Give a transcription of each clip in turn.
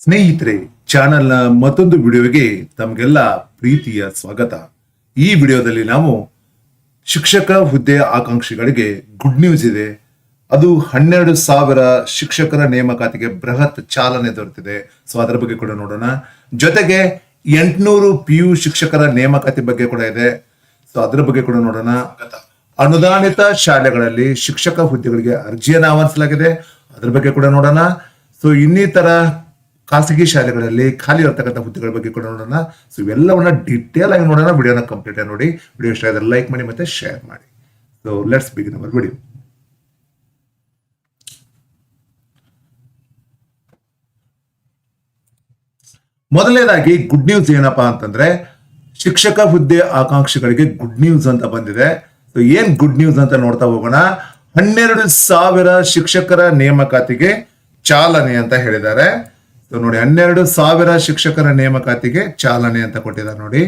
ಸ್ನೇಹಿತರೆ, ಚಾನೆಲ್ನ ಮತ್ತೊಂದು ವಿಡಿಯೋಗೆ ತಮಗೆಲ್ಲ ಪ್ರೀತಿಯ ಸ್ವಾಗತ. ಈ ವಿಡಿಯೋದಲ್ಲಿ ನಾವು ಶಿಕ್ಷಕ ಹುದ್ದೆ ಆಕಾಂಕ್ಷಿಗಳಿಗೆ ಗುಡ್ ನ್ಯೂಸ್ ಇದೆ. ಅದು ಹನ್ನೆರಡು ಸಾವಿರ ಶಿಕ್ಷಕರ ನೇಮಕಾತಿಗೆ ಬೃಹತ್ ಚಾಲನೆ ದೊರೆತಿದೆ. ಸೊ ಅದರ ಬಗ್ಗೆ ಕೂಡ ನೋಡೋಣ. ಜೊತೆಗೆ ಎಂಟುನೂರು ಪಿ ಯು ಶಿಕ್ಷಕರ ನೇಮಕಾತಿ ಬಗ್ಗೆ ಕೂಡ ಇದೆ. ಸೊ ಅದರ ಬಗ್ಗೆ ಕೂಡ ನೋಡೋಣ. ಅನುದಾನಿತ ಶಾಲೆಗಳಲ್ಲಿ ಶಿಕ್ಷಕ ಹುದ್ದೆಗಳಿಗೆ ಅರ್ಜಿಯನ್ನು ಆಹ್ವಾನಿಸಲಾಗಿದೆ. ಅದ್ರ ಬಗ್ಗೆ ಕೂಡ ನೋಡೋಣ. ಸೊ ಇನ್ನಿತರ ಖಾಸಗಿ ಶಾಲೆಗಳಲ್ಲಿ ಖಾಲಿ ಇರತಕ್ಕಂಥ ಹುದ್ದೆಗಳ ಬಗ್ಗೆ ಕೂಡ ನೋಡೋಣ. ಸೊ ಇವೆಲ್ಲವನ್ನ ಡಿಟೇಲ್ ಆಗಿ ನೋಡೋಣ. ವಿಡಿಯೋನ ಕಂಪ್ಲೀಟ್ ಆಗಿ ನೋಡಿ. ವಿಡಿಯೋ ಇಷ್ಟ ಆದರೆ ಲೈಕ್ ಮಾಡಿ ಮತ್ತೆ ಶೇರ್ ಮಾಡಿ. So let's begin our video ಮೊದಲನೇದಾಗಿ ಗುಡ್ ನ್ಯೂಸ್ ಏನಪ್ಪಾ ಅಂತಂದ್ರೆ, ಶಿಕ್ಷಕ ಹುದ್ದೆ ಆಕಾಂಕ್ಷಿಗಳಿಗೆ ಗುಡ್ ನ್ಯೂಸ್ ಅಂತ ಬಂದಿದೆ. ಸೊ ಏನ್ ಗುಡ್ ನ್ಯೂಸ್ ಅಂತ ನೋಡ್ತಾ ಹೋಗೋಣ. ಹನ್ನೆರಡು ಸಾವಿರ ಶಿಕ್ಷಕರ ನೇಮಕಾತಿಗೆ ಚಾಲನೆ ಅಂತ ಹೇಳಿದ್ದಾರೆ. ಸೊ ನೋಡಿ, ಹನ್ನೆರಡು ಸಾವಿರ ಶಿಕ್ಷಕರ ನೇಮಕಾತಿಗೆ ಚಾಲನೆ ಅಂತ ಕೊಟ್ಟಿದ್ದಾರೆ ನೋಡಿ.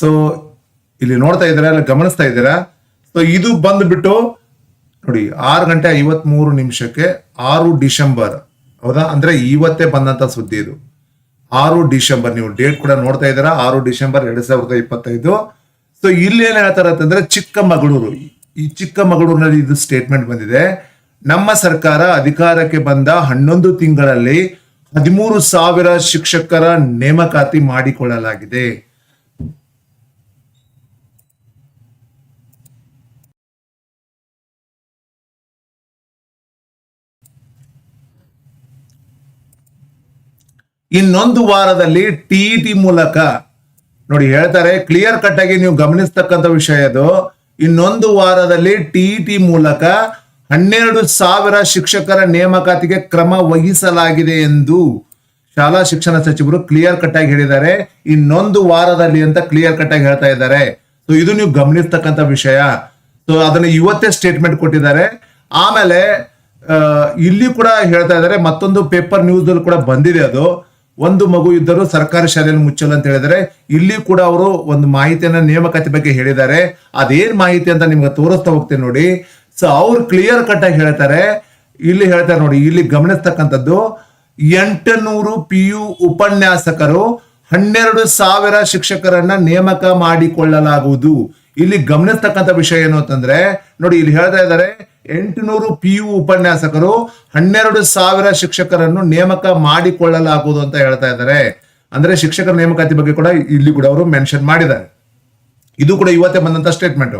ಸೊ ಇಲ್ಲಿ ನೋಡ್ತಾ ಇದ್ದೀರಾ ಗಮನಿಸ್ತಾ ಇದ್ದೀರಾ? ಸೊ ಇದು ಬಂದ್ಬಿಟ್ಟು, ನೋಡಿ, ಆರು ಗಂಟೆ ಐವತ್ಮೂರು ನಿಮಿಷಕ್ಕೆ ಆರು ಡಿಸೆಂಬರ್, ಹೌದಾ? ಅಂದ್ರೆ ಇವತ್ತೇ ಬಂದಂತ ಸುದ್ದಿ ಇದು. ಆರು ಡಿಸೆಂಬರ್, ನೀವು ಡೇಟ್ ಕೂಡ ನೋಡ್ತಾ ಇದ್ದೀರಾ, ಆರು ಡಿಸೆಂಬರ್ ಎರಡ್ ಸಾವಿರದ ಇಪ್ಪತ್ತೈದು. ಸೊ ಇಲ್ಲಿ ಏನ್ ಹೇಳ್ತಾರೆ ಅಂತಂದ್ರೆ ಚಿಕ್ಕಮಗಳೂರು, ಈ ಚಿಕ್ಕಮಗಳೂರಿನಲ್ಲಿ ಇದು ಸ್ಟೇಟ್ಮೆಂಟ್ ಬಂದಿದೆ. ನಮ್ಮ ಸರ್ಕಾರ ಅಧಿಕಾರಕ್ಕೆ ಬಂದ ಹನ್ನೊಂದು ತಿಂಗಳಲ್ಲಿ ಹದಿಮೂರು ಸಾವಿರ ಶಿಕ್ಷಕರ ನೇಮಕಾತಿ ಮಾಡಿಕೊಳ್ಳಲಾಗಿದೆ. ಇನ್ನೊಂದು ವಾರದಲ್ಲಿ ಟಿಇಟಿ ಮೂಲಕ, ನೋಡಿ ಹೇಳ್ತಾರೆ ಕ್ಲಿಯರ್ ಕಟ್ ಆಗಿ ನೀವು ಗಮನಿಸ್ತಕ್ಕಂಥ ವಿಷಯ ಅದು. ಇನ್ನೊಂದು ವಾರದಲ್ಲಿ ಟಿಇಟಿ ಮೂಲಕ ಹನ್ನೆರಡು ಸಾವಿರ ಶಿಕ್ಷಕರ ನೇಮಕಾತಿಗೆ ಕ್ರಮ ವಹಿಸಲಾಗಿದೆ ಎಂದು ಶಾಲಾ ಶಿಕ್ಷಣ ಸಚಿವರು ಕ್ಲಿಯರ್ ಕಟ್ ಆಗಿ ಹೇಳಿದ್ದಾರೆ. ಇನ್ನೊಂದು ವಾರದಲ್ಲಿ ಅಂತ ಕ್ಲಿಯರ್ ಕಟ್ ಆಗಿ ಹೇಳ್ತಾ ಇದ್ದಾರೆ. ಸೊ ಇದು ನೀವು ಗಮನಿಸ್ತಕ್ಕಂಥ ವಿಷಯ. ಸೊ ಅದನ್ನ ಇವತ್ತೇ ಸ್ಟೇಟ್ಮೆಂಟ್ ಕೊಟ್ಟಿದ್ದಾರೆ. ಆಮೇಲೆ ಇಲ್ಲಿ ಕೂಡ ಹೇಳ್ತಾ ಇದ್ದಾರೆ, ಮತ್ತೊಂದು ಪೇಪರ್ ನ್ಯೂಸ್ ಅಲ್ಲಿ ಕೂಡ ಬಂದಿದೆ ಅದು. ಒಂದು ಮಗು ಇದ್ದರೂ ಸರ್ಕಾರಿ ಶಾಲೆಯಲ್ಲಿ ಮುಚ್ಚಲು ಅಂತ ಹೇಳಿದರೆ ಇಲ್ಲಿ ಕೂಡ ಅವರು ಒಂದು ಮಾಹಿತಿಯನ್ನ ನೇಮಕಾತಿ ಬಗ್ಗೆ ಹೇಳಿದ್ದಾರೆ. ಅದೇನ್ ಮಾಹಿತಿ ಅಂತ ನಿಮ್ಗೆ ತೋರಿಸ್ತಾ ಹೋಗ್ತೇನೆ ನೋಡಿ. ಸೊ ಅವ್ರು ಕ್ಲಿಯರ್ ಕಟ್ ಆಗಿ ಹೇಳ್ತಾರೆ. ಇಲ್ಲಿ ಹೇಳ್ತಾರೆ ನೋಡಿ, ಇಲ್ಲಿ ಗಮನಿಸ್ತಕ್ಕಂಥದ್ದು, ಎಂಟುನೂರು ಪಿ ಯು ಉಪನ್ಯಾಸಕರು ಹನ್ನೆರಡು ಸಾವಿರ ಶಿಕ್ಷಕರನ್ನ ನೇಮಕ ಮಾಡಿಕೊಳ್ಳಲಾಗುವುದು. ಇಲ್ಲಿ ಗಮನಿಸ್ತಕ್ಕಂಥ ವಿಷಯ ಏನು ಅಂತಂದ್ರೆ, ನೋಡಿ, ಇಲ್ಲಿ ಹೇಳ್ತಾ ಇದ್ದಾರೆ, ಎಂಟುನೂರು ಪಿ ಯು ಉಪನ್ಯಾಸಕರು ಹನ್ನೆರಡು ಸಾವಿರ ಶಿಕ್ಷಕರನ್ನು ನೇಮಕ ಮಾಡಿಕೊಳ್ಳಲಾಗುವುದು ಅಂತ ಹೇಳ್ತಾ ಇದ್ದಾರೆ. ಅಂದ್ರೆ ಶಿಕ್ಷಕರ ನೇಮಕಾತಿ ಬಗ್ಗೆ ಕೂಡ ಇಲ್ಲಿ ಕೂಡ ಅವರು ಮೆನ್ಷನ್ ಮಾಡಿದ್ದಾರೆ. ಇದು ಕೂಡ ಇವತ್ತೇ ಬಂದಂತ ಸ್ಟೇಟ್ಮೆಂಟ್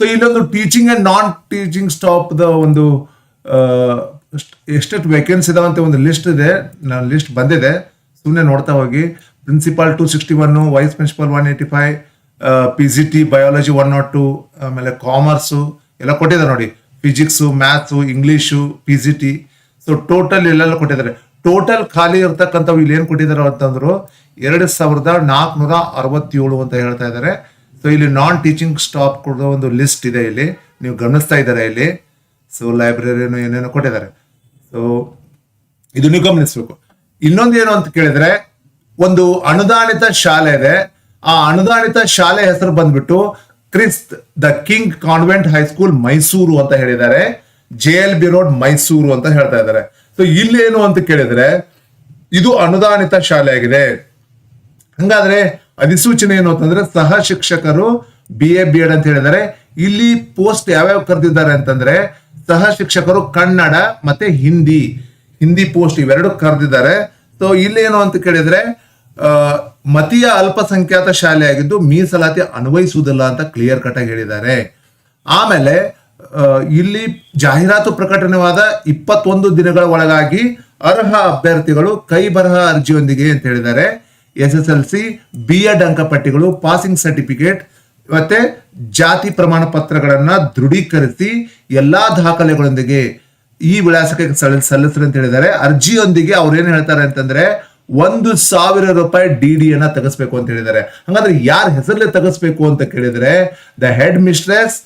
ಸೊ ಇಲ್ಲೊಂದು teaching and non teaching staff the ಒಂದು ಎಷ್ಟೆಷ್ಟು ವೇಕೆನ್ಸಿ ಇದಾವಂತ ಒಂದು ಲಿಸ್ಟ್ ಇದೆ. ನಾನು ಲಿಸ್ಟ್ ಬಂದಿದೆ. ಸುಮ್ಮನೆ ನೋಡ್ತಾ ಹೋಗಿ. Principal two sixty one vice principal one eighty five P G T biology one nought two ಆಮೇಲೆ ಕಾಮರ್ಸು ಎಲ್ಲ ಕೊಟ್ಟಿದ್ದಾರೆ ನೋಡಿ. Physics maths English P G T so total ಎಲ್ಲೆಲ್ಲ ಕೊಟ್ಟಿದ್ದಾರೆ. ಟೋಟಲ್ ಖಾಲಿ ಇರ್ತಕ್ಕಂಥವು ಇಲ್ಲಿ ಏನು ಕೊಟ್ಟಿದ್ದಾರೆ ಅಂತಂದ್ರು, ಎರಡು ಸಾವಿರದ ನಾಲ್ಕುನೂರ ಅರವತ್ತೇಳು ಅಂತ ಹೇಳ್ತಾ ಇದ್ದಾರೆ. ಸೊ ಇಲ್ಲಿ ನಾನ್ ಟೀಚಿಂಗ್ ಸ್ಟಾಪ್ ಕೊಡೋ ಒಂದು ಲಿಸ್ಟ್ ಇದೆ ಇಲ್ಲಿ. ನೀವು ಗಮನಿಸ್ತಾ ಇದ್ದಾರೆ ಇಲ್ಲಿ? ಸೊ ಲೈಬ್ರರಿಯನ್ನು ಏನೇನೋ ಕೊಟ್ಟಿದ್ದಾರೆ. ಸೊ ಇದು ನೀವು ಗಮನಿಸಬೇಕು. ಇನ್ನೊಂದು ಏನು ಅಂತ ಕೇಳಿದ್ರೆ, ಒಂದು ಅನುದಾನಿತ ಶಾಲೆ ಇದೆ. ಆ ಅನುದಾನಿತ ಶಾಲೆ ಹೆಸರು ಬಂದ್ಬಿಟ್ಟು Christ the king convent high school Mysuru ಅಂತ ಹೇಳಿದ್ದಾರೆ. J L B road Mysuru ಅಂತ ಹೇಳ್ತಾ ಇದ್ದಾರೆ. ಸೊ ಇಲ್ಲಿ ಏನು ಅಂತ ಕೇಳಿದ್ರೆ, ಇದು ಅನುದಾನಿತ ಶಾಲೆ ಆಗಿದೆ. ಹಂಗಾದ್ರೆ ಅಧಿಸೂಚನೆ ಏನು ಅಂತಂದ್ರೆ ಸಹ ಶಿಕ್ಷಕರು ಬಿ ಎ ಬಿ ಎಡ್ ಅಂತ ಹೇಳಿದ್ದಾರೆ. ಇಲ್ಲಿ ಪೋಸ್ಟ್ ಯಾವ್ಯಾವ ಕರೆದಿದ್ದಾರೆ ಅಂತಂದ್ರೆ ಸಹ ಶಿಕ್ಷಕರು ಕನ್ನಡ ಮತ್ತೆ ಹಿಂದಿ. ಹಿಂದಿ ಪೋಸ್ಟ್ ಇವೆರಡು ಕರೆದಿದ್ದಾರೆ. ಸೊ ಇಲ್ಲಿ ಏನು ಅಂತ ಕೇಳಿದ್ರೆ ಮತೀಯ ಅಲ್ಪಸಂಖ್ಯಾತ ಶಾಲೆ ಆಗಿದ್ದು ಮೀಸಲಾತಿ ಅನ್ವಯಿಸುವುದಿಲ್ಲ ಅಂತ ಕ್ಲಿಯರ್ ಕಟ್ ಆಗಿ ಹೇಳಿದ್ದಾರೆ. ಆಮೇಲೆ ಇಲ್ಲಿ ಜಾಹೀರಾತು ಪ್ರಕಟಣೆವಾದ ಇಪ್ಪತ್ತೊಂದು ದಿನಗಳ ಒಳಗಾಗಿ ಅರ್ಹ ಅಭ್ಯರ್ಥಿಗಳು ಕೈ ಬರಹ ಅರ್ಜಿಯೊಂದಿಗೆ ಅಂತ ಹೇಳಿದ್ದಾರೆ. S S L C B Ed ಅಂಕಪಟ್ಟಿಗಳು passing certificate ಮತ್ತೆ ಜಾತಿ ಪ್ರಮಾಣ ಪತ್ರಗಳನ್ನ ದೃಢೀಕರಿಸಿ ಎಲ್ಲಾ ದಾಖಲೆಗಳೊಂದಿಗೆ ಈ ವಿಳಾಸಕ್ಕೆ ಸಲ್- ಸಲ್ಲಿಸ್ರಿ ಅಂತ ಹೇಳಿದ್ದಾರೆ. ಅರ್ಜಿಯೊಂದಿಗೆ ಅವ್ರು ಏನ್ ಹೇಳ್ತಾರೆ ಅಂತಂದ್ರೆ ಒಂದು ಸಾವಿರ ರೂಪಾಯಿ ಡಿ ಡಿ ಅನ್ನ ತೆಗೆಸ್ಬೇಕು ಅಂತ ಹೇಳಿದ್ದಾರೆ. ಹಾಗಾದ್ರೆ ಯಾರ ಹೆಸರಲ್ಲೇ ತೆಗೆಸ್ಬೇಕು ಅಂತ ಕೇಳಿದ್ರೆ the head mistress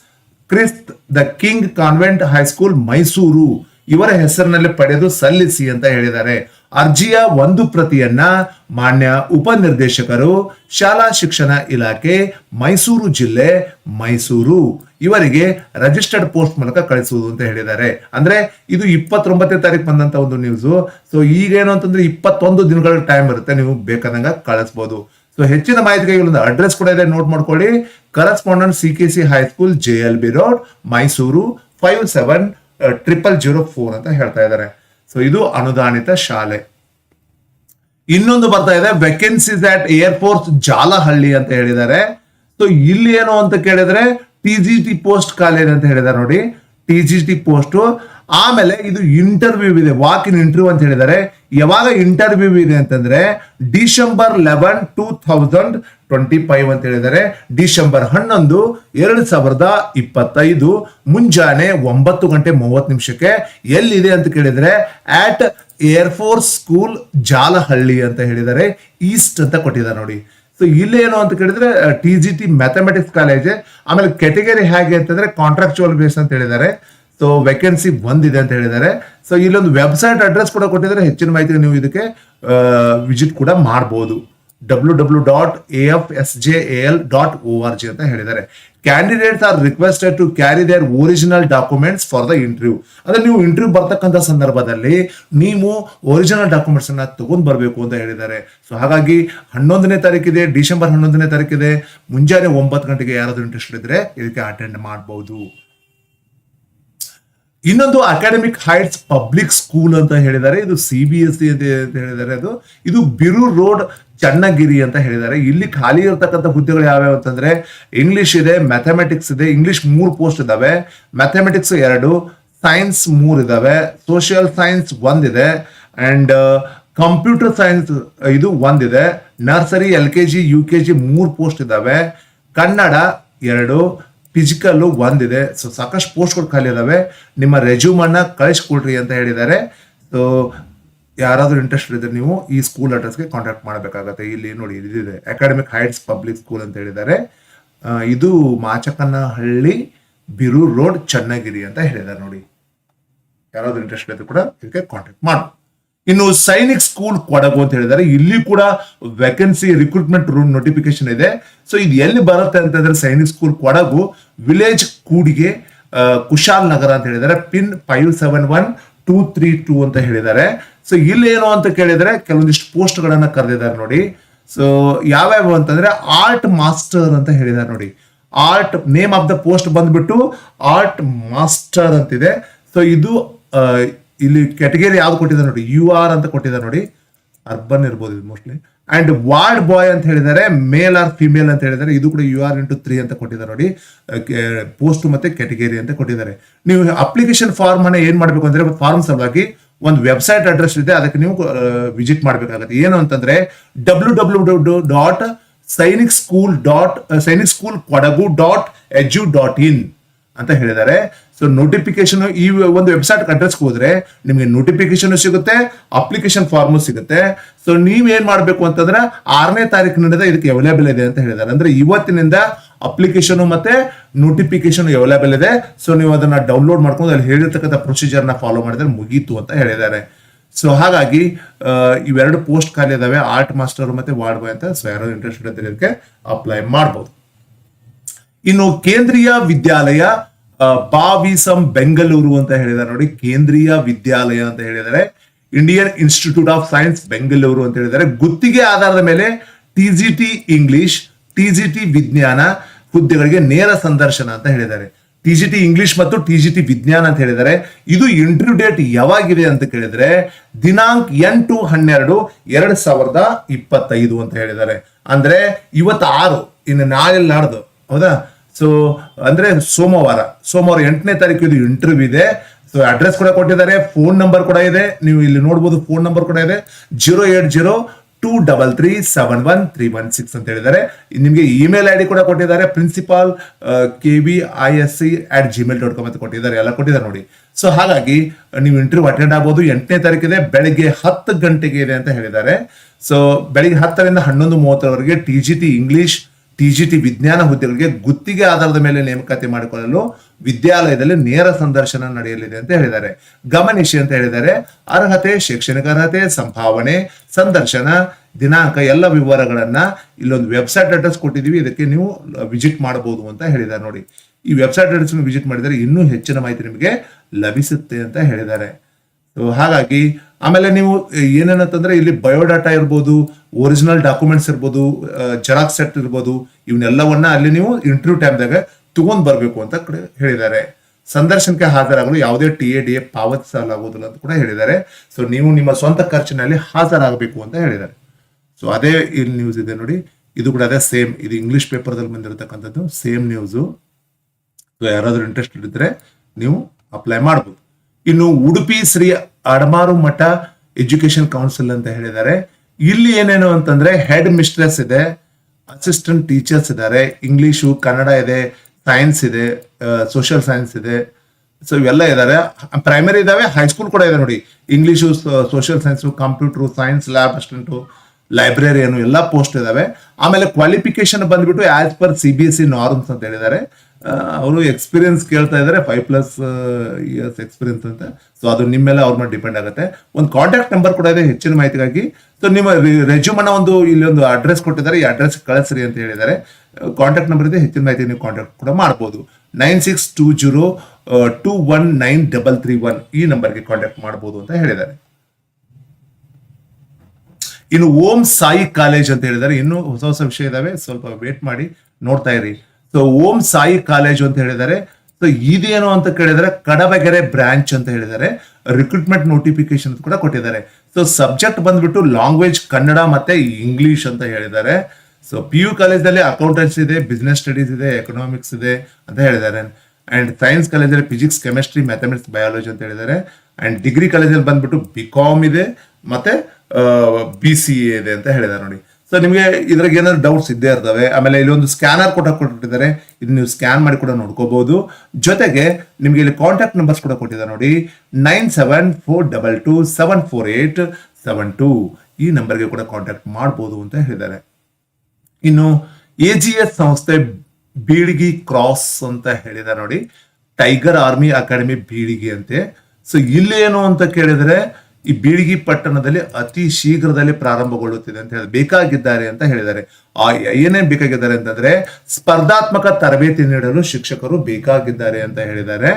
Christ the king convent high school Mysuru. ಇವರ ಹೆಸರಿನಲ್ಲಿ ಪಡೆದು ಸಲ್ಲಿಸಿ ಅಂತ ಹೇಳಿದ್ದಾರೆ. ಅರ್ಜಿಯ ಒಂದು ಪ್ರತಿಯನ್ನ ಮಾನ್ಯ ಉಪನಿರ್ದೇಶಕರು, ಶಾಲಾ ಶಿಕ್ಷಣ ಇಲಾಖೆ, ಮೈಸೂರು ಜಿಲ್ಲೆ, ಮೈಸೂರು. ಇವರಿಗೆ ರಿಜಿಸ್ಟರ್ಡ್ ಪೋಸ್ಟ್ ಮೂಲಕ ಕಳಿಸುವುದು ಅಂತ ಹೇಳಿದ್ದಾರೆ. ಅಂದ್ರೆ ಇದು ಇಪ್ಪತ್ತೊಂಬತ್ತನೇ ತಾರೀಕು ಬಂದಂತ ಒಂದು ನ್ಯೂಸು ಸೊ ಈಗ ಏನು ಅಂತಂದ್ರೆ ಇಪ್ಪತ್ತೊಂದು ದಿನಗಳ ಟೈಮ್ ಇರುತ್ತೆ. ನೀವು ಬೇಕಾದಂಗ ಕಳಿಸ್ಬೋದು. ಸೊ ಹೆಚ್ಚಿನ ಮಾಹಿತಿಗೆ ಒಂದು ಅಡ್ರೆಸ್ ಕೂಡ ಇದೆ. ನೋಟ್ ಮಾಡ್ಕೊಳ್ಳಿ. Correspondent C K C high school J L B road Mysuru five seven triple zero four ಅಂತ ಹೇಳ್ತಾ ಇದ್ದಾರೆ. ಸೊ ಇದು ಅನುದಾನಿತ ಶಾಲೆ. ಇನ್ನೊಂದು ಬರ್ತಾ ಇದೆ ವೆಕೆನ್ಸೀಸ್ ಅಟ್ ಏರ್ಫೋರ್ಸ್ ಜಾಲಹಳ್ಳಿ ಅಂತ ಹೇಳಿದ್ದಾರೆ. ಸೊ ಇಲ್ಲಿ ಏನು ಅಂತ ಕೇಳಿದ್ರೆ T G T post college ಅಂತ ಹೇಳಿದ್ದಾರೆ ನೋಡಿ. ಟಿ ಜಿ ಟಿ ಪೋಸ್ಟು ಆಮೇಲೆ ಇದು ಇಂಟರ್ವ್ಯೂ ಇದೆ ವಾಕ್ ಇನ್ ಇಂಟರ್ವ್ಯೂ ಅಂತ ಹೇಳಿದ್ದಾರೆ. ಯಾವಾಗ ಇಂಟರ್ವ್ಯೂ ಇದೆ ಅಂತಂದ್ರೆ December eleven two thousand twenty five ಅಂತ ಹೇಳಿದ್ದಾರೆ. ಡಿಸೆಂಬರ್ ಹನ್ನೊಂದು, ಎರಡು ಸಾವಿರದ ಇಪ್ಪತ್ತೈದು, ಮುಂಜಾನೆ ಒಂಬತ್ತು ಗಂಟೆ ಮೂವತ್ತು ನಿಮಿಷಕ್ಕೆ ಎಲ್ಲಿದೆ ಅಂತ ಕೇಳಿದ್ರೆ ಆಟ್ ಏರ್ಫೋರ್ಸ್ ಸ್ಕೂಲ್ ಜಾಲಹಳ್ಳಿ ಅಂತ ಹೇಳಿದ್ದಾರೆ. ಈಸ್ಟ್ ಅಂತ ಕೊಟ್ಟಿದ್ದಾರೆ ನೋಡಿ. ಸೊ ಇಲ್ಲಿ ಏನು ಅಂತ ಕೇಳಿದ್ರೆ T G T mathematics college ಆಮೇಲೆ ಕೆಟಗರಿ ಹೇಗೆ ಅಂತಂದ್ರೆ ಕಾಂಟ್ರಾಕ್ಚುವಲ್ ಬೇಸ್ ಅಂತ ಹೇಳಿದ್ದಾರೆ. ಸೊ ವೇಕೆನ್ಸಿ ಒಂದಿದೆ ಅಂತ ಹೇಳಿದ್ದಾರೆ. ಸೊ ಇಲ್ಲೊಂದು ವೆಬ್ಸೈಟ್ ಅಡ್ರೆಸ್ ಕೂಡ ಕೊಟ್ಟಿದ್ದಾರೆ. ಹೆಚ್ಚಿನ ಮಾಹಿತಿ ನೀವು ಇದಕ್ಕೆ ವಿಸಿಟ್ ಕೂಡ ಮಾಡಬಹುದು W W dot A F S J L dot O R G ಅಂತ ಹೇಳಿದ್ದಾರೆ. Candidates are requested to carry their original documents for the interview ಅಂದ್ರೆ ನೀವು ಇಂಟರ್ವ್ಯೂ ಬರ್ತಕ್ಕಂಥ ಸಂದರ್ಭದಲ್ಲಿ ನೀವು ಒರಿಜಿನಲ್ ಡಾಕ್ಯುಮೆಂಟ್ಸ್ ಅನ್ನ ತಗೊಂಡ್ ಬರಬೇಕು ಅಂತ ಹೇಳಿದ್ದಾರೆ. ಸೊ ಹಾಗಾಗಿ ಹನ್ನೊಂದನೇ ತಾರೀಕಿದೆ, ಡಿಸೆಂಬರ್ ಹನ್ನೊಂದನೇ ತಾರೀಕಿದೆ, ಮುಂಜಾನೆ ಒಂಬತ್ತು ಗಂಟೆಗೆ ಯಾರಾದರೂ ಇಂಟ್ರೆಸ್ಟ್ ಇದ್ರೆ ಇದಕ್ಕೆ ಅಟೆಂಡ್ ಮಾಡಬಹುದು ಇನ್ನೊಂದು ಅಕಾಡೆಮಿಕ್ ಹೈಟ್ಸ್ ಪಬ್ಲಿಕ್ ಸ್ಕೂಲ್ ಅಂತ ಹೇಳಿದ್ದಾರೆ. ಇದು ಸಿ ಬಿ ಎಸ್ ಸಿ ಅಂತ ಹೇಳಿದ್ದಾರೆ ಅದು. ಇದು ಬಿರು ರೋಡ್ ಚನ್ನಗಿರಿ ಅಂತ ಹೇಳಿದ್ದಾರೆ. ಇಲ್ಲಿ ಖಾಲಿ ಇರತಕ್ಕಂಥ ಹುದ್ದೆಗಳು ಯಾವ್ಯಾವ ಅಂತಂದ್ರೆ ಇಂಗ್ಲಿಷ್ ಇದೆ ಮ್ಯಾಥಮೆಟಿಕ್ಸ್ ಇದೆ ಇಂಗ್ಲಿಷ್ ಮೂರು ಪೋಸ್ಟ್ ಇದಾವೆ ಮ್ಯಾಥಮೆಟಿಕ್ಸ್ ಎರಡು ಸೈನ್ಸ್ ಮೂರು ಇದಾವೆ ಸೋಷಿಯಲ್ ಸೈನ್ಸ್ ಒಂದಿದೆ. ಅಂಡ್ ಕಂಪ್ಯೂಟರ್ ಸೈನ್ಸ್ ಇದು ಒಂದಿದೆ. Nursery L K G U K G ಮೂರು ಪೋಸ್ಟ್ ಇದಾವೆ ಕನ್ನಡ ಎರಡು ಫಿಸಿಕಲ್ ಒಂದಿದೆ. ಸೊ ಸಾಕಷ್ಟು ಪೋಸ್ಟ್ಗಳು ಖಾಲಿ ಇದಾವೆ. ನಿಮ್ಮ ರೆಜ್ಯೂಮನ್ನು ಅನ್ನ ಕಳಿಸ್ಕೊಡ್ರಿ ಅಂತ ಹೇಳಿದ್ದಾರೆ. ಸೊ ಯಾರಾದರೂ ಇಂಟ್ರೆಸ್ಟ್ ಇದ್ರೆ ನೀವು ಈ ಸ್ಕೂಲ್ ಅಡ್ರೆಸ್ಗೆ ಕಾಂಟ್ಯಾಕ್ಟ್ ಮಾಡಬೇಕಾಗತ್ತೆ. ಇಲ್ಲಿ ನೋಡಿ, ಇದಿದೆ. ಅಕಾಡೆಮಿಕ್ ಹೈಟ್ಸ್ ಪಬ್ಲಿಕ್ ಸ್ಕೂಲ್ ಅಂತ ಹೇಳಿದ್ದಾರೆ. ಇದು ಮಾಚಕನಹಳ್ಳಿ ಬಿರು ರೋಡ್, ಚನ್ನಗಿರಿ ಅಂತ ಹೇಳಿದ್ದಾರೆ ನೋಡಿ. ಯಾರಾದರೂ ಇಂಟ್ರೆಸ್ಟ್ ಇದ್ರೆ ಕೂಡ ಇದಕ್ಕೆ ಕಾಂಟ್ಯಾಕ್ಟ್ ಮಾಡು. ಇನ್ನು ಸೈನಿಕ್ ಸ್ಕೂಲ್ ಕೊಡಗು ಅಂತ ಹೇಳಿದ್ದಾರೆ. ಇಲ್ಲಿ ಕೂಡ ವೇಕೆನ್ಸಿ ರಿಕ್ರೂಟ್ಮೆಂಟ್ ರೂಮ್ ನೋಟಿಫಿಕೇಶನ್ ಇದೆ. ಸೊ ಇದು ಎಲ್ಲಿ ಬರುತ್ತೆ ಅಂತಂದ್ರೆ Sainik school Kodagu village Kudige Kushalnagar ಅಂತ ಹೇಳಿದ್ದಾರೆ. Pin five seven one two three two ಅಂತ ಹೇಳಿದ್ದಾರೆ. ಸೊ ಇಲ್ಲಿ ಏನು ಅಂತ ಕೇಳಿದ್ರೆ ಕೆಲವೊಂದಿಷ್ಟು ಪೋಸ್ಟ್ ಗಳನ್ನ ಕರೆದಿದ್ದಾರೆ ನೋಡಿ. ಸೊ ಯಾವ್ಯಾವ ಅಂತಂದ್ರೆ ಆರ್ಟ್ ಮಾಸ್ಟರ್ ಅಂತ ಹೇಳಿದ್ದಾರೆ ನೋಡಿ. Art name of the post ಬಂದ್ಬಿಟ್ಟು ಆರ್ಟ್ ಮಾಸ್ಟರ್ ಅಂತಿದೆ. ಸೊ ಇದು ಇಲ್ಲಿ ಕ್ಯಾಟಗರಿ ಯಾವ್ದು ಕೊಟ್ಟಿದ್ದಾರೆ ನೋಡಿ ಯು ಆರ್ ಅಂತ ಕೊಟ್ಟಿದ್ದಾರೆ ನೋಡಿ ಅರ್ಬನ್ ಇರ್ಬೋದು ಇದು ಮೋಸ್ಟ್ಲಿ ಅಂಡ್ ವಾರ್ಡ್ ಬಾಯ್ ಅಂತ ಹೇಳಿದರೆ ಮೇಲ್ ಆರ್ ಫಿಮೇಲ್ ಅಂತ ಹೇಳಿದರೆ ಇದು ಕೂಡ ಯು ಆರ್ ಇಂಟು ತ್ರೀ ಅಂತ ಕೊಟ್ಟಿದ್ದಾರೆ ನೋಡಿ. ಪೋಸ್ಟ್ ಮತ್ತೆ ಕ್ಯಾಟಗರಿ ಅಂತ ಕೊಟ್ಟಿದ್ದಾರೆ. ನೀವು ಅಪ್ಲಿಕೇಶನ್ ಫಾರ್ಮ್ ಅನ್ನ ಏನ್ ಮಾಡ್ಬೇಕು ಅಂದ್ರೆ ಫಾರ್ಮ್ ಸಲುವಾಗಿ ಒಂದು ವೆಬ್ಸೈಟ್ ಅಡ್ರೆಸ್ ಇದೆ, ಅದಕ್ಕೆ ನೀವು ವಿಸಿಟ್ ಮಾಡಬೇಕಾಗುತ್ತೆ. ಏನು ಅಂತಂದ್ರೆ W W W dot Sainik school dot Sainik school Kodagu dot edu dot in ಅಂತ ಹೇಳಿದ್ದಾರೆ. ಸೊ ನೋಟಿಫಿಕೇಶನ್ ಈ ಒಂದು ವೆಬ್ಸೈಟ್ ಅಡ್ರೆಸ್ಗೆ ಹೋದ್ರೆ ನಿಮಗೆ ನೋಟಿಫಿಕೇಶನ್ ಸಿಗುತ್ತೆ ಅಪ್ಲಿಕೇಶನ್ ಫಾರ್ಮು ಸಿಗುತ್ತೆ. ಸೊ ನೀವ್ ಏನ್ ಮಾಡ್ಬೇಕು ಅಂತಂದ್ರೆ ಆರನೇ ತಾರೀಕಿನಿಂದ ಇದಕ್ಕೆ ಅವೈಲೇಬಲ್ ಇದೆ ಅಂತ ಹೇಳಿದ್ದಾರೆ. ಅಂದ್ರೆ ಇವತ್ತಿನಿಂದ ಅಪ್ಲಿಕೇಶನ್ ಮತ್ತೆ ನೋಟಿಫಿಕೇಶನ್ ಅವೈಲೇಬಲ್ ಇದೆ. ಸೊ ನೀವು ಅದನ್ನ ಡೌನ್ಲೋಡ್ ಮಾಡ್ಕೊಂಡು ಅಲ್ಲಿ ಹೇಳಿರ್ತಕ್ಕಂಥ ಪ್ರೊಸೀಜರ್ನ ಫಾಲೋ ಮಾಡಿದ್ರೆ ಮುಗೀತು ಅಂತ ಹೇಳಿದ್ದಾರೆ. ಸೊ ಹಾಗಾಗಿ ಇವೆರಡು ಪೋಸ್ಟ್ ಖಾಲಿ ಇದಾವೆ. ಆರ್ಟ್ ಮಾಸ್ಟರ್ ಮತ್ತೆ ವಾರ್ಡ್ ಬಾಯ್ ಅಂತ ಸೊ ಯಾರು ಇಂಟ್ರೆಸ್ಟ್ ಇದಕ್ಕೆ ಅಪ್ಲೈ ಮಾಡ್ಬೋದು. ಇನ್ನು ಕೇಂದ್ರೀಯ ವಿದ್ಯಾಲಯ ಬಾವಿಸಂ ಬೆಂಗಳೂರು ಅಂತ ಹೇಳಿದ್ದಾರೆ ನೋಡಿ, ಕೇಂದ್ರೀಯ ವಿದ್ಯಾಲಯ ಅಂತ ಹೇಳಿದ್ದಾರೆ. Indian institute of science Bengaluru ಅಂತ ಹೇಳಿದ್ದಾರೆ. ಗುತ್ತಿಗೆ ಆಧಾರದ ಮೇಲೆ T G T English T G T ವಿಜ್ಞಾನ, ಹುದ್ದೆಗಳಿಗೆ ನೇರ ಸಂದರ್ಶನ ಅಂತ ಹೇಳಿದ್ದಾರೆ. ಟಿ ಜಿ ಟಿ ಇಂಗ್ಲಿಷ್ ಮತ್ತು ಟಿ ಜಿ ಟಿ ವಿಜ್ಞಾನ ಅಂತ ಹೇಳಿದ್ದಾರೆ. ಇದು ಇಂಟರ್ವ್ಯೂ ಡೇಟ್ ಯಾವಾಗಿದೆ ಅಂತ ಕೇಳಿದ್ರೆ, ದಿನಾಂಕ ಎಂಟು ಹನ್ನೆರಡು ಎರಡ್ ಸಾವಿರದ ಇಪ್ಪತ್ತೈದು ಅಂತ ಹೇಳಿದ್ದಾರೆ. ಅಂದ್ರೆ ಇವತ್ತು ಆರು ಇನ್ನು ನಾಳೆ ನಾಡ್ದು ಹೌದಾ? ಸೊ ಅಂದ್ರೆ ಸೋಮವಾರ ಸೋಮವಾರ ಎಂಟನೇ ತಾರೀಕು ಇದು ಇಂಟರ್ವ್ಯೂ ಇದೆ. ಸೊ ಅಡ್ರೆಸ್ ಕೂಡ ಕೊಟ್ಟಿದ್ದಾರೆ ಫೋನ್ ನಂಬರ್ ಕೂಡ ಇದೆ. ನೀವು ಇಲ್ಲಿ ನೋಡ್ಬೋದು ಫೋನ್ ನಂಬರ್ ಕೂಡ ಇದೆ. Zero eight zero two double three seven one three one six ಅಂತ ಹೇಳಿದ್ದಾರೆ. ನಿಮಗೆ ಇಮೇಲ್ ಐ ಡಿ ಕೂಡ ಕೊಟ್ಟಿದ್ದಾರೆ principal K V I S C at Gmail dot com ಅಂತ ಕೊಟ್ಟಿದ್ದಾರೆ. ಎಲ್ಲ ಕೊಟ್ಟಿದ್ದಾರೆ ನೋಡಿ. ಸೊ ಹಾಗಾಗಿ ನೀವು ಇಂಟರ್ವ್ಯೂ ಅಟೆಂಡ್ ಆಗ್ಬೋದು. ಎಂಟನೇ ತಾರೀಕಿದೆ ಬೆಳಿಗ್ಗೆ ಹತ್ತು ಗಂಟೆಗೆ ಇದೆ ಅಂತ ಹೇಳಿದ್ದಾರೆ. ಸೊ ಬೆಳಿಗ್ಗೆ ಹತ್ತರಿಂದ ಹನ್ನೊಂದು ಮೂವತ್ತರವರೆಗೆ T G T English T G T ವಿಜ್ಞಾನ ಹುದ್ದೆಗಳಿಗೆ ಗುತ್ತಿಗೆ ಆಧಾರದ ಮೇಲೆ ನೇಮಕಾತಿ ಮಾಡಿಕೊಳ್ಳಲು ವಿದ್ಯಾಲಯದಲ್ಲಿ ನೇರ ಸಂದರ್ಶನ ನಡೆಯಲಿದೆ ಅಂತ ಹೇಳಿದ್ದಾರೆ. ಗಮನಿಸಿ ಅಂತ ಹೇಳಿದ್ದಾರೆ. ಅರ್ಹತೆ, ಶೈಕ್ಷಣಿಕ ಅರ್ಹತೆ, ಸಂಭಾವನೆ, ಸಂದರ್ಶನ, ದಿನಾಂಕ, ಎಲ್ಲ ವಿವರಗಳನ್ನ ಇಲ್ಲೊಂದು ವೆಬ್ಸೈಟ್ ಅಡ್ರೆಸ್ ಕೊಟ್ಟಿದೀವಿ ಇದಕ್ಕೆ ನೀವು ವಿಸಿಟ್ ಮಾಡಬಹುದು ಅಂತ ಹೇಳಿದ್ದಾರೆ ನೋಡಿ. ಈ ವೆಬ್ಸೈಟ್ ಅಡ್ರೆಸ್ ವಿಸಿಟ್ ಮಾಡಿದರೆ ಇನ್ನೂ ಹೆಚ್ಚಿನ ಮಾಹಿತಿ ನಿಮಗೆ ಲಭಿಸುತ್ತೆ ಅಂತ ಹೇಳಿದ್ದಾರೆ. ಸೊ ಹಾಗಾಗಿ ಆಮೇಲೆ ನೀವು ಏನೇನಂತಂದ್ರೆ ಇಲ್ಲಿ ಬಯೋಡಾಟಾ ಇರ್ಬೋದು, ಒರಿಜಿನಲ್ ಡಾಕ್ಯುಮೆಂಟ್ಸ್ ಇರ್ಬೋದು ಜೆರಾಕ್ಸ್ ಸೆಟ್ ಇರ್ಬೋದು, ಇವನ್ನೆಲ್ಲವನ್ನ ಅಲ್ಲಿ ನೀವು ಇಂಟರ್ವ್ಯೂ ಟೈಮ್ದಾಗ ತಗೊಂಡ್ ಬರಬೇಕು ಅಂತ ಕಡೆ ಹೇಳಿದ್ದಾರೆ. ಸಂದರ್ಶನಕ್ಕೆ ಹಾಜರಾಗಲು ಯಾವುದೇ ಟಿ ಎ ಡಿ ಎ ಪಾವತಿಸಲಾಗುವುದಿಲ್ಲ ಅಂತ ಕೂಡ ಹೇಳಿದ್ದಾರೆ. ಸೊ ನೀವು ನಿಮ್ಮ ಸ್ವಂತ ಖರ್ಚಿನಲ್ಲಿ ಹಾಜರಾಗಬೇಕು ಅಂತ ಹೇಳಿದ್ದಾರೆ. ಸೊ ಅದೇ ಇಲ್ಲಿ ನ್ಯೂಸ್ ಇದೆ ನೋಡಿ. ಇದು ಕೂಡ ಅದೇ ಸೇಮ್ ಇದು ಇಂಗ್ಲಿಷ್ ಪೇಪರ್ದಲ್ಲಿ ಬಂದಿರತಕ್ಕಂಥದ್ದು ಸೇಮ್ ನ್ಯೂಸು ಯಾರಾದರೂ ಇಂಟ್ರೆಸ್ಟೆಡ್ ಇದ್ದರೆ ನೀವು ಅಪ್ಲೈ ಮಾಡ್ಬೋದು. ಇನ್ನು ಉಡುಪಿ ಶ್ರೀ ಅಡಮಾರು ಮಠ ಎಜುಕೇಶನ್ ಕೌನ್ಸಿಲ್ ಅಂತ ಹೇಳಿದ್ದಾರೆ. ಇಲ್ಲಿ ಏನೇನು ಅಂತಂದ್ರೆ ಹೆಡ್ ಮಿಸ್ಟ್ರೆಸ್ ಇದೆ ಅಸಿಸ್ಟೆಂಟ್ ಟೀಚರ್ಸ್ ಇದ್ದಾರೆ ಇಂಗ್ಲಿಷು ಕನ್ನಡ ಇದೆ ಸೈನ್ಸ್ ಇದೆ ಸೋಷಿಯಲ್ ಸೈನ್ಸ್ ಇದೆ. ಸೊ ಇವೆಲ್ಲ ಇದ್ದಾರೆ. ಪ್ರೈಮರಿ ಇದಾವೆ ಹೈಸ್ಕೂಲ್ ಕೂಡ ಇದೆ ನೋಡಿ. English social science computer science lab assistant librarian ಎಲ್ಲ ಪೋಸ್ಟ್ ಇದಾವೆ ಆಮೇಲೆ ಕ್ವಾಲಿಫಿಕೇಶನ್ ಬಂದ್ಬಿಟ್ಟು as per C B S C norms ಅಂತ ಹೇಳಿದ್ದಾರೆ. ಅವರು ಎಕ್ಸ್ಪೀರಿಯನ್ಸ್ ಕೇಳ್ತಾ ಇದ್ದಾರೆ ಫೈವ್ ಪ್ಲಸ್ ಇಯರ್ಸ್ ಎಕ್ಸ್ಪೀರಿಯನ್ಸ್ ಅಂತ. ಸೊ ಅದು ನಿಮ್ಮ ಮೇಲೆ ಅವ್ರ ಮೇಲೆ ಡಿಪೆಂಡ್ ಆಗುತ್ತೆ. ಒಂದು ಕಾಂಟ್ಯಾಕ್ಟ್ ನಂಬರ್ ಕೂಡ ಇದೆ ಹೆಚ್ಚಿನ ಮಾಹಿತಿಗಾಗಿ. ಸೊ ನಿಮ್ಮ ರೆಜ್ಯೂಮನ್ನ ಒಂದು, ಇಲ್ಲಿ ಒಂದು ಅಡ್ರೆಸ್ ಕೊಟ್ಟಿದ್ದಾರೆ, ಈ ಅಡ್ರೆಸ್ ಕಳಿಸ್ರಿ ಅಂತ ಹೇಳಿದ್ದಾರೆ. ಕಾಂಟ್ಯಾಕ್ಟ್ ನಂಬರ್ ಇದೆ, ಹೆಚ್ಚಿನ ಮಾಹಿತಿ ನೀವು ಕಾಂಟ್ಯಾಕ್ಟ್ ಕೂಡ ಮಾಡ್ಬೋದು. Nine six two zero two one nine double three one ಈ ನಂಬರ್ಗೆ ಕಾಂಟ್ಯಾಕ್ಟ್ ಮಾಡ್ಬೋದು ಅಂತ ಹೇಳಿದ್ದಾರೆ. ಇನ್ನು ಓಂ ಸಾಯಿ ಕಾಲೇಜ್ ಅಂತ ಹೇಳಿದ್ದಾರೆ. ಇನ್ನು ಹೊಸ ಹೊಸ ವಿಷಯ ಇದಾವೆ. ಸ್ವಲ್ಪ ವೇಟ್ ಮಾಡಿ ನೋಡ್ತಾ ಇರಿ. ಸೊ ಓಂ ಸಾಯಿ ಕಾಲೇಜು ಅಂತ ಹೇಳಿದ್ದಾರೆ. ಸೊ ಇದೇನು ಅಂತ ಕೇಳಿದರೆ ಕಡಬಗೆರೆ ಬ್ರಾಂಚ್ ಅಂತ ಹೇಳಿದ್ದಾರೆ. ರಿಕ್ರೂಟ್ಮೆಂಟ್ ನೋಟಿಫಿಕೇಶನ್ ಕೂಡ ಕೊಟ್ಟಿದ್ದಾರೆ. ಸೊ ಸಬ್ಜೆಕ್ಟ್ ಬಂದ್ಬಿಟ್ಟು ಲಾಂಗ್ವೇಜ್ ಕನ್ನಡ ಮತ್ತೆ ಇಂಗ್ಲಿಷ್ ಅಂತ ಹೇಳಿದ್ದಾರೆ. ಸೊ ಪಿ ಯು ಕಾಲೇಜಲ್ಲಿ ಅಕೌಂಟೆನ್ಸಿ ಇದೆ ಬಿಸ್ನೆಸ್ ಸ್ಟಡೀಸ್ ಇದೆ ಎಕನಾಮಿಕ್ಸ್ ಇದೆ ಅಂತ ಹೇಳಿದ್ದಾರೆ. ಅಂಡ್ ಸೈನ್ಸ್ ಕಾಲೇಜಲ್ಲಿ ಫಿಸಿಕ್ಸ್ ಕೆಮಿಸ್ಟ್ರಿ ಮ್ಯಾಥಮೆಟಿಕ್ಸ್ ಬಯಾಲಜಿ ಅಂತ ಹೇಳಿದ್ದಾರೆ. ಅಂಡ್ ಡಿಗ್ರಿ ಕಾಲೇಜಲ್ಲಿ ಬಂದ್ಬಿಟ್ಟು ಬಿ ಕಾಮ್ ಇದೆ, ಮತ್ತೆ ಬಿ ಸಿ ಎ ಇದೆ ಅಂತ ಹೇಳಿದ್ದಾರೆ ನೋಡಿ. ಸೊ ನಿಮಗೆ ಇದ್ರಾಗ ಏನಾದ್ರು ಡೌಟ್ಸ್ ಇದ್ದೇ ಇರ್ತವೆ, ಆಮೇಲೆ ಇಲ್ಲಿ ಒಂದು ಸ್ಕ್ಯಾನರ್ ಕೂಡ ಕೊಟ್ಟಿದ್ದಾರೆ, ಇದು ನೀವು ಸ್ಕ್ಯಾನ್ ಮಾಡಿ ಕೂಡ ನೋಡ್ಕೋಬಹುದು ಜೊತೆಗೆ ನಿಮಗೆ ಇಲ್ಲಿ ಕಾಂಟ್ಯಾಕ್ಟ್ ನಂಬರ್ಸ್ ಕೂಡ ಕೊಟ್ಟಿದ್ದಾರೆ ನೋಡಿ nine seven four double two seven four eight seven two ಈ ನಂಬರ್ಗೆ ಕೂಡ ಕಾಂಟ್ಯಾಕ್ಟ್ ಮಾಡ್ಬೋದು ಅಂತ ಹೇಳಿದ್ದಾರೆ. ಇನ್ನು ಎ ಜಿ ಎಸ್ ಸಂಸ್ಥೆ ಬೀಳಿಗಿ ಕ್ರಾಸ್ ಅಂತ ಹೇಳಿದ್ದಾರೆ ನೋಡಿ ಟೈಗರ್ ಆರ್ಮಿ ಅಕಾಡೆಮಿ ಬೀಳಿಗಿ ಅಂತೆ. ಸೊ ಇಲ್ಲಿ ಏನು ಅಂತ ಕೇಳಿದ್ರೆ ಈ ಬೀಳಿಗಿ ಪಟ್ಟಣದಲ್ಲಿ ಅತಿ ಶೀಘ್ರದಲ್ಲಿ ಪ್ರಾರಂಭಗೊಳ್ಳುತ್ತಿದೆ ಅಂತ ಹೇಳಿ ಬೇಕಾಗಿದ್ದಾರೆ ಅಂತ ಹೇಳಿದ್ದಾರೆ. ಆ ಏನೇನ್ ಬೇಕಾಗಿದ್ದಾರೆ ಅಂತಂದ್ರೆ ಸ್ಪರ್ಧಾತ್ಮಕ ತರಬೇತಿ ನೀಡಲು ಶಿಕ್ಷಕರು ಬೇಕಾಗಿದ್ದಾರೆ ಅಂತ ಹೇಳಿದ್ದಾರೆ.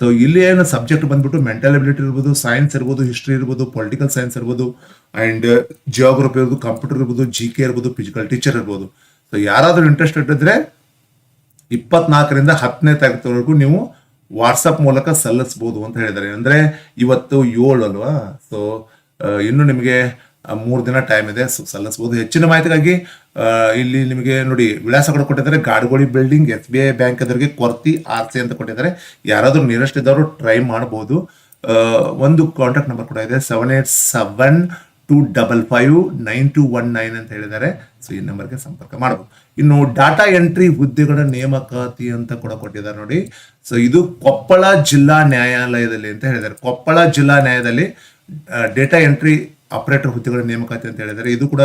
ಸೊ ಇಲ್ಲಿ ಏನು ಸಬ್ಜೆಕ್ಟ್ ಬಂದ್ಬಿಟ್ಟು ಮೆಂಟಲ್ ಎಬಿಲಿಟಿ ಇರ್ಬೋದು ಸೈನ್ಸ್ ಇರ್ಬೋದು ಹಿಸ್ಟ್ರಿ ಇರ್ಬೋದು ಪೊಲಿಟಿಕಲ್ ಸೈನ್ಸ್ ಇರ್ಬೋದು ಅಂಡ್ ಜಿಯೋಗ್ರಫಿ ಇರ್ಬೋದು ಕಂಪ್ಯೂಟರ್ ಇರ್ಬೋದು ಜಿ ಕೆ ಇರ್ಬೋದು ಫಿಸಿಕಲ್ ಟೀಚರ್ ಇರ್ಬೋದು. ಸೊ ಯಾರಾದ್ರೂ ಇಂಟ್ರೆಸ್ಟ್ ಇಟ್ಟಿದ್ರೆ ಇಪ್ಪತ್ನಾಲ್ಕರಿಂದ ಹತ್ತನೇ ತಾರೀಕು ನೀವು ವಾಟ್ಸಪ್ ಮೂಲಕ ಸಲ್ಲಿಸ್ಬೋದು ಅಂತ ಹೇಳಿದ್ದಾರೆ. ಅಂದರೆ ಇವತ್ತು ಏಳು ಅಲ್ವಾ? ಸೊ ಇನ್ನು ನಿಮಗೆ ಮೂರು ದಿನ ಟೈಮ್ ಇದೆ. ಸೊ ಸಲ್ಲಿಸ್ಬೋದು. ಹೆಚ್ಚಿನ ಮಾಹಿತಿಗಾಗಿ ಇಲ್ಲಿ ನಿಮಗೆ ನೋಡಿ ವಿಳಾಸ ಕೂಡ ಕೊಟ್ಟಿದ್ದಾರೆ. Gadgoli building S B I bank ಎದುರಿಗೆ ಕೊರ್ತಿ ಆರ್ ಸಿ ಅಂತ ಕೊಟ್ಟಿದ್ದಾರೆ. ಯಾರಾದರೂ ನಿಯರೆಸ್ಟ್ ಇದ್ದವರು ಟ್ರೈ ಮಾಡ್ಬೋದು. ಒಂದು ಕಾಂಟ್ಯಾಕ್ಟ್ ನಂಬರ್ ಕೂಡ ಇದೆ. Seven eight seven two double five nine two one nine ಅಂತ ಹೇಳಿದ್ದಾರೆ. ಸೊ ಈ ನಂಬರ್ಗೆ ಸಂಪರ್ಕ ಮಾಡಬಹುದು ಇನ್ನು ಡಾಟಾ ಎಂಟ್ರಿ ಹುದ್ದೆಗಳ ನೇಮಕಾತಿ ಅಂತ ಕೂಡ ಕೊಟ್ಟಿದ್ದಾರೆ ನೋಡಿ. ಸೊ ಇದು ಕೊಪ್ಪಳ ಜಿಲ್ಲಾ ನ್ಯಾಯಾಲಯದಲ್ಲಿ ಅಂತ ಹೇಳಿದ್ದಾರೆ. ಕೊಪ್ಪಳ ಜಿಲ್ಲಾ ನ್ಯಾಯದಲ್ಲಿ ಡೇಟಾ ಎಂಟ್ರಿ ಆಪರೇಟರ್ ಹುದ್ದೆಗಳ ನೇಮಕಾತಿ ಅಂತ ಹೇಳಿದ್ದಾರೆ. ಇದು ಕೂಡ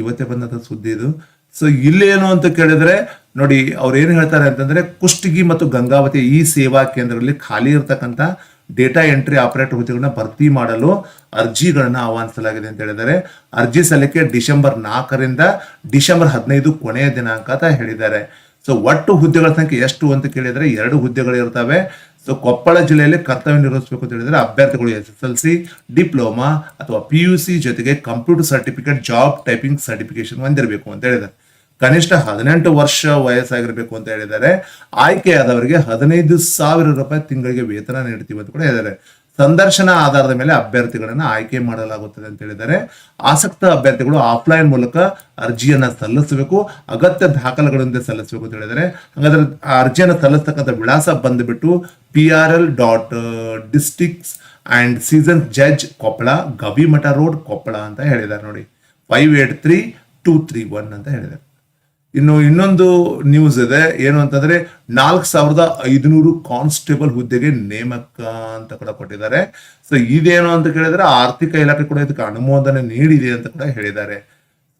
ಇವತ್ತೇ ಬಂದಂತ ಸುದ್ದಿ ಇದು. ಸೊ ಇಲ್ಲಿ ಏನು ಅಂತ ಕೇಳಿದ್ರೆ, ನೋಡಿ, ಅವ್ರು ಏನು ಹೇಳ್ತಾರೆ ಅಂತಂದ್ರೆ, ಕುಷ್ಟಗಿ ಮತ್ತು ಗಂಗಾವತಿ ಈ ಸೇವಾ ಕೇಂದ್ರದಲ್ಲಿ ಖಾಲಿ ಇರತಕ್ಕಂತ ಡೇಟಾ ಎಂಟ್ರಿ ಆಪರೇಟರ್ ಹುದ್ದೆಗಳನ್ನ ಭರ್ತಿ ಮಾಡಲು ಅರ್ಜಿಗಳನ್ನ ಆಹ್ವಾನಿಸಲಾಗಿದೆ ಅಂತ ಹೇಳಿದ್ದಾರೆ. ಅರ್ಜಿ ಸಲ್ಲಿಕೆ ಡಿಸೆಂಬರ್ ನಾಲ್ಕರಿಂದ ಡಿಸೆಂಬರ್ ಹದಿನೈದು ಕೊನೆಯ ದಿನಾಂಕ ಅಂತ ಹೇಳಿದ್ದಾರೆ. ಸೊ ಒಟ್ಟು ಹುದ್ದೆಗಳ ಸಂಖ್ಯೆ ಎಷ್ಟು ಅಂತ ಕೇಳಿದ್ರೆ ಎರಡು ಹುದ್ದೆಗಳು ಇರ್ತವೆ. ಸೊ ಕೊಪ್ಪಳ ಜಿಲ್ಲೆಯಲ್ಲಿ ಕರ್ತವ್ಯ ನಿರ್ವಹಿಸಬೇಕು ಅಂತ ಹೇಳಿದರೆ ಅಭ್ಯರ್ಥಿಗಳು S S L C, diploma ಅಥವಾ ಪಿ ಯು ಸಿ ಜೊತೆಗೆ computer certificate job typing certification ಹೊಂದಿರಬೇಕು ಅಂತ ಹೇಳಿದ್ದಾರೆ. ಕನಿಷ್ಠ ಹದಿನೆಂಟು ವರ್ಷ ವಯಸ್ಸಾಗಿರಬೇಕು ಅಂತ ಹೇಳಿದ್ದಾರೆ. ಆಯ್ಕೆಯಾದವರಿಗೆ ಹದಿನೈದು ಸಾವಿರ ರೂಪಾಯಿ ತಿಂಗಳಿಗೆ ವೇತನ ನೀಡ್ತೀವಿ ಅಂತ ಕೂಡ ಹೇಳಿದ್ದಾರೆ. ಸಂದರ್ಶನ ಆಧಾರದ ಮೇಲೆ ಅಭ್ಯರ್ಥಿಗಳನ್ನು ಆಯ್ಕೆ ಮಾಡಲಾಗುತ್ತದೆ ಅಂತ ಹೇಳಿದ್ದಾರೆ. ಆಸಕ್ತ ಅಭ್ಯರ್ಥಿಗಳು ಆಫ್ಲೈನ್ ಮೂಲಕ ಅರ್ಜಿಯನ್ನು ಸಲ್ಲಿಸಬೇಕು, ಅಗತ್ಯ ದಾಖಲೆಗಳೊಂದಿಗೆ ಸಲ್ಲಿಸಬೇಕು ಅಂತ ಹೇಳಿದ್ದಾರೆ. ಹಾಗಾದ್ರೆ ಆ ಅರ್ಜಿಯನ್ನು ಸಲ್ಲಿಸ್ತಕ್ಕಂಥ ವಿಳಾಸ ಬಂದುಬಿಟ್ಟು P R L dot district and session judge Koppal, Gavimath road Koppal ಅಂತ ಹೇಳಿದ್ದಾರೆ ನೋಡಿ. Five eight three two three one ಅಂತ ಹೇಳಿದ್ದಾರೆ. ಇನ್ನು ಇನ್ನೊಂದು ನ್ಯೂಸ್ ಇದೆ, ಏನು ಅಂತಂದ್ರೆ ನಾಲ್ಕು ಸಾವಿರದ ಐದುನೂರು ಕಾನ್ಸ್ಟೇಬಲ್ ಹುದ್ದೆಗೆ ನೇಮಕ ಅಂತ ಕೂಡ ಕೊಟ್ಟಿದ್ದಾರೆ. ಸೊ ಇದೇನು ಅಂತ ಕೇಳಿದ್ರೆ ಆರ್ಥಿಕ ಇಲಾಖೆ ಕೂಡ ಇದಕ್ಕೆ ಅನುಮೋದನೆ ನೀಡಿದೆ ಅಂತ ಕೂಡ ಹೇಳಿದ್ದಾರೆ.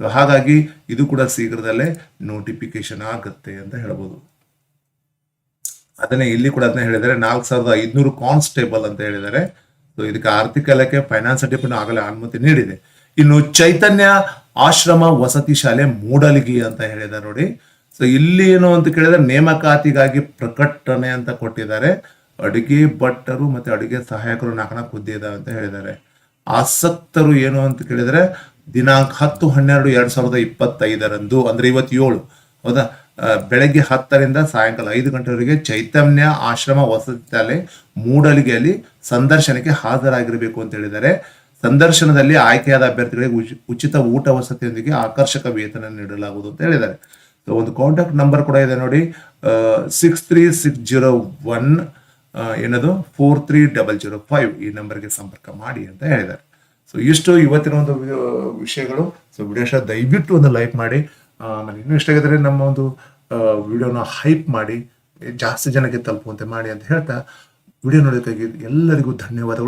ಸೊ ಹಾಗಾಗಿ ಇದು ಕೂಡ ಶೀಘ್ರದಲ್ಲೇ ನೋಟಿಫಿಕೇಶನ್ ಆಗುತ್ತೆ ಅಂತ ಹೇಳ್ಬೋದು. ಅದನ್ನೇ ಇಲ್ಲಿ ಕೂಡ ಅದನ್ನ ಹೇಳಿದ್ದಾರೆ. ನಾಲ್ಕು ಸಾವಿರದ ಐದುನೂರು ಕಾನ್ಸ್ಟೇಬಲ್ ಅಂತ ಹೇಳಿದ್ದಾರೆ. ಸೊ ಇದಕ್ಕೆ ಆರ್ಥಿಕ ಇಲಾಖೆ ಫೈನಾನ್ಸ್ ಡಿಪಾರ್ಟ್ಮೆಂಟ್ ಆಗಲೇ ಅನುಮತಿ ನೀಡಿದೆ. ಇನ್ನು ಚೈತನ್ಯ ಆಶ್ರಮ ವಸತಿ ಶಾಲೆ ಮೂಡಲಿಗಿ ಅಂತ ಹೇಳಿದೆ ನೋಡಿ. ಸೊ ಇಲ್ಲಿ ಏನು ಅಂತ ಕೇಳಿದ್ರೆ ನೇಮಕಾತಿಗಾಗಿ ಪ್ರಕಟಣೆ ಅಂತ ಕೊಟ್ಟಿದ್ದಾರೆ. ಅಡುಗೆ ಭಟ್ಟರು ಮತ್ತೆ ಅಡುಗೆ ಸಹಾಯಕರು ನಾಲ್ಕನ ಇದಾವೆ ಅಂತ ಹೇಳಿದ್ದಾರೆ. ಆಸಕ್ತರು ಏನು ಅಂತ ಕೇಳಿದ್ರೆ ದಿನಾಂಕ ಹತ್ತು ಹನ್ನೆರಡು ಎರಡ್ ಸಾವಿರದ ಇಪ್ಪತ್ತೈದರಂದು, ಅಂದ್ರೆ ಇವತ್ತೇಳು, ಹೌದಾ? ಬೆಳಗ್ಗೆ ಹತ್ತರಿಂದ ಸಾಯಂಕಾಲ ಐದು ಗಂಟೆವರೆಗೆ ಚೈತನ್ಯ ಆಶ್ರಮ ವಸತಿ ಶಾಲೆ ಮೂಡಲಿಗೆಯಲ್ಲಿ ಸಂದರ್ಶನಕ್ಕೆ ಹಾಜರಾಗಿರಬೇಕು ಅಂತ ಹೇಳಿದ್ದಾರೆ. ಸಂದರ್ಶನದಲ್ಲಿ ಆಯ್ಕೆಯಾದ ಅಭ್ಯರ್ಥಿಗಳಿಗೆ ಉಚಿ- ಉಚಿತ ಊಟ ವಸತಿಯೊಂದಿಗೆ ಆಕರ್ಷಕ ವೇತನ ನೀಡಲಾಗುವುದು ಅಂತ ಹೇಳಿದ್ದಾರೆ. ಸೊ ಒಂದು ಕಾಂಟ್ಯಾಕ್ಟ್ ನಂಬರ್ ಕೂಡ ಇದೆ ನೋಡಿ. Six three six zero one ಏನದು? Four three double zero five ಈ ನಂಬರ್ಗೆ ಸಂಪರ್ಕ ಮಾಡಿ ಅಂತ ಹೇಳಿದ್ದಾರೆ. ಸೊ ಇಷ್ಟು ಇವತ್ತಿನ ಒಂದು ವಿಷಯಗಳು. ಸೊ ವಿಡಿಯೋ ದಯವಿಟ್ಟು ಒಂದು ಲೈಕ್ ಮಾಡಿ. ಆಮೇಲೆ ಇನ್ನೂ ಇಷ್ಟ ಆಗಿದ್ರೆ ನಮ್ಮ ಒಂದು ವಿಡಿಯೋನ ಹೈಪ್ ಮಾಡಿ. ಜಾಸ್ತಿ ಜನಕ್ಕೆ ತಲುಪುವಂತೆ ಮಾಡಿ ಅಂತ ಹೇಳ್ತಾ, ವಿಡಿಯೋ ನೋಡೋದಕ್ಕಾಗಿ ಎಲ್ಲರಿಗೂ ಧನ್ಯವಾದಗಳು.